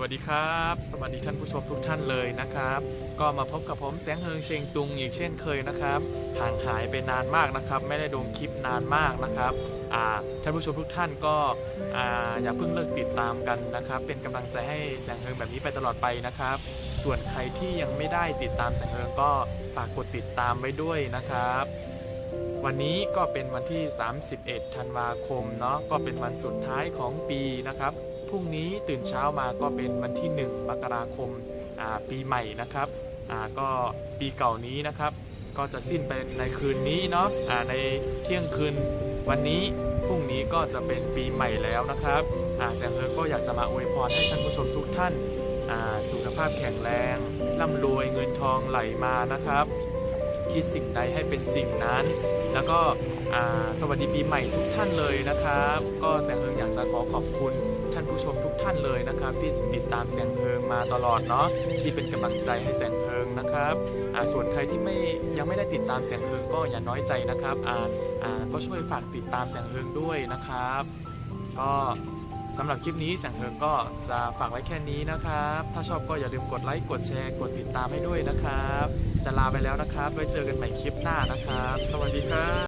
วัสดีครับ สวัสดีท่านผู้ชมทุกท่านเลยนะครับ ก็มาพบกับผมแสงเฮิงเชงตุงอีกเช่นเคยนะครับห่างหายไปนานมากนะครับ ไม่ได้ลงคลิปนานมากนะครับท่านผู้ชมทุกท่านก็ออย่าเพิ่งเลิกติดตามกันนะครับ เป็นกำลังใจให้แสงเฮิงแบบนี้ไปตลอดไปนะครับ ส่วนใครที่ยังไม่ได้ติดตามแสงเฮิงก็ฝากกดติดตามไว้ด้วยนะครับวันนี้ก็เป็นวันที่ 31 ธันวาคมเนาะ ก็เป็นวันสุดท้ายของปีนะครับ พรุ่งนี้ตื่นเช้ามาก็เป็นวันที่ 1 มกราคมปีใหม่นะครับก็ปีเก่านี้นะครับ ก็จะสิ้นไปในคืนนี้เนาะอ่าในเที่ยงคืนวันนี้พรุ่งนี้ก็จะเป็นปีใหม่แล้วนะครับแสงเฮิงก็อยากจะมาอวยพรให้ท่านผู้ชมทุกท่านสุขภาพแข็งแรงร่ำรวยเงินทองไหลมานะครับ คิดสิ่งใดให้เป็นสิ่งนั้น แล้วก็สวัสดีปีใหม่ทุกท่านเลยนะครับ ก็แสงเฮิงอยากจะขอขอบคุณ ท่านผู้ชมทุกท่านเลยนะครับ ที่ติดตามแสงเฮิงมาตลอดเนาะที่เป็นกำลังใจให้แสงเฮิงนะครับอ่าส่วนใครที่ไม่ยังไม่ได้ติดตามแสงเฮิงก็อย่าน้อยใจนะครับอ่าอ่าก็ช่วยฝากติดตามแสงเฮิงด้วยนะครับ ก็สำหรับคลิปนี้แสงเฮิงก็จะฝากไว้แค่นี้นะครับ ถ้าชอบก็อย่าลืมกดไลค์กดแชร์กดติดตามให้ด้วยนะครับ จะลาไปแล้วนะครับไว้เจอกันใหม่คลิปหน้านะครับ สวัสดีครับ